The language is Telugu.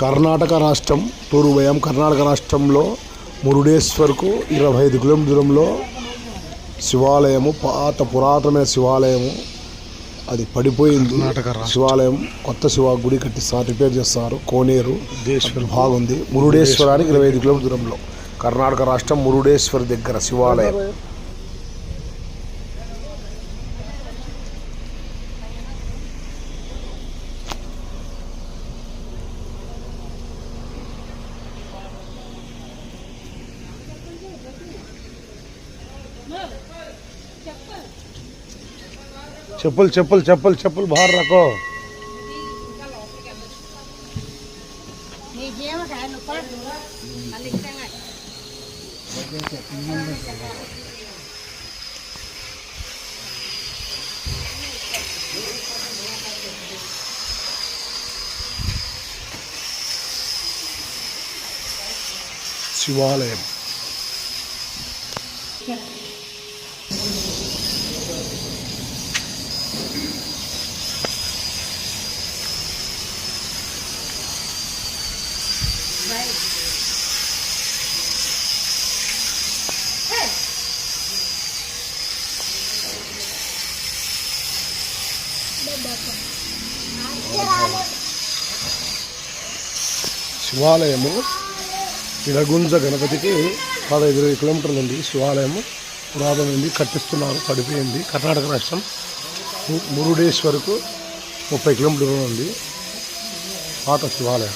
కర్ణాటక రాష్ట్రం పూర్వయం కర్ణాటక రాష్ట్రంలో మురుడేశ్వర్కు ఇరవై ఐదు కిలోమీటర్ దూరంలో శివాలయము పాత పురాతనమైన శివాలయము. అది పడిపోయింది. శివాలయం కొత్త శివ గుడి కట్టిస్తారు రిపేర్ చేస్తారు. కోనేరు. బాగుంది. మురుడేశ్వరానికి ఇరవై ఐదు కిలోమీటర్ దూరంలో. కర్ణాటక రాష్ట్రం మురుడేశ్వర్ దగ్గర శివాలయం. చెప్పులు చెప్పులు చెప్పులు చెప్పులు బాగా రకో మీ శివాలయము ఇడగుంజ గణపతికి పదహైదు ఇరవై కిలోమీటర్లు ఉంది. శివాలయము పురాతనమైంది కట్టిస్తున్నారు పడిపోయింది. కర్ణాటక రాష్ట్రం మురుడేశ్వరకు మురుడేశ్వర్కు ముప్పై కిలోమీటర్లు ఉంది. పాత శివాలయం.